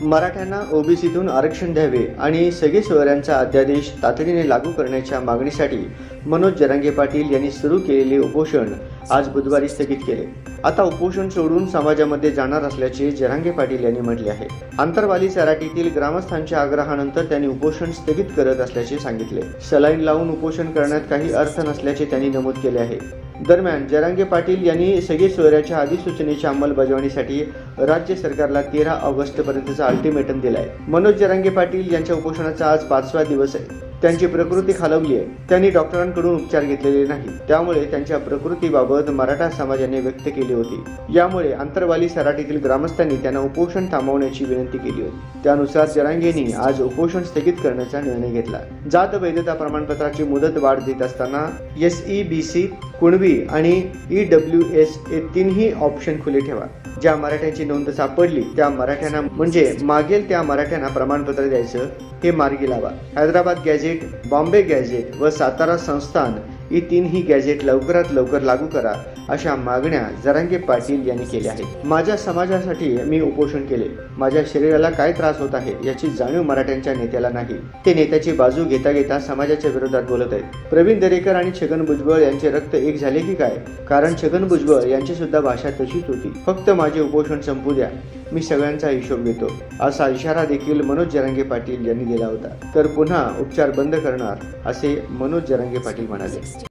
मराठ्यांना ओबीसीतून आरक्षण द्यावे आणि सगळे सोयऱ्यांचा अध्यादेश तातडीने लागू करण्याच्या मागणीसाठी मनोज जरांगे पाटील यांनी सुरू केलेले उपोषण. आज बुधवारी स्थगित केले. आता उपोषण सोडून समाजामध्ये जाणार असल्याचे जरांगे पाटील यांनी म्हटले आहे. आंतरवाली सराटीतील ग्रामस्थांच्या आग्रहानंतर त्यांनी उपोषण स्थगित करत असल्याचे सांगितले. सलाईन लावून उपोषण करण्यात काही अर्थ नसल्याचे त्यांनी नमूद केले आहे. दरम्यान जरांगे पाटील यांनी सगळी सोयऱ्याच्या अधिसूचनेच्या अंमलबजावणीसाठी राज्य सरकारला तेरा ऑगस्ट पर्यंतचा अल्टिमेटम दिलाय. मनोज जरांगे पाटील यांच्या उपोषणाचा आज पाचवा दिवस आहे. त्यांची प्रकृती खालवली आहे. त्यांनी डॉक्टरांकडून उपचार घेतलेले नाही. त्यामुळे त्यांच्या प्रकृतीबाबत मराठा समाजाने व्यक्त केली होती. यामुळे आंतरवाली सराटीतील ग्रामस्थांनी त्यांना उपोषण थांबवण्याची विनंती केली होती. त्यानुसार जरांगेंनी आज उपोषण स्थगित करण्याचा निर्णय घेतला. जात वैधता प्रमाणपत्राची मुदत वाढ देत असताना S E B C Kunbi आणि ई डब्ल्यू एस हे तीनही ऑप्शन खुले ठेवा. ज्या मराठ्यांची नोंद सापडली त्या मराठ्यांना म्हणजे मागेल त्या मराठ्यांना प्रमाणपत्र द्यायचं हे मार्गी लावा. हैदराबाद गॅझेट बॉम्बे गॅझेट व सातारा संस्थान ही तीनही गॅझेट लवकरात लवकर लागू करा. अशा मागण्या जरांगे पाटील यांनी केल्या आहेत. माझ्या समाजासाठी मी उपोषण केले. माझ्या शरीराला काय त्रास होत आहे याची जाणीव मराठ्यांच्या नेत्याला नाही. ते नेत्याची बाजू घेता घेता समाजाच्या विरोधात बोलत आहेत. प्रवीण दरेकर आणि छगन भुजबळ यांचे रक्त एक झाले की काय? कारण छगन भुजबळ यांची सुद्धा भाषा तशीच होती. फक्त माझे उपोषण संपू द्या. मी सगळ्यांचा हिशोब घेतो. असा इशारा देखील मनोज जरांगे पाटील यांनी दिला होता. तर पुन्हा उपचार बंद करणार असे मनोज जरांगे पाटील म्हणाले.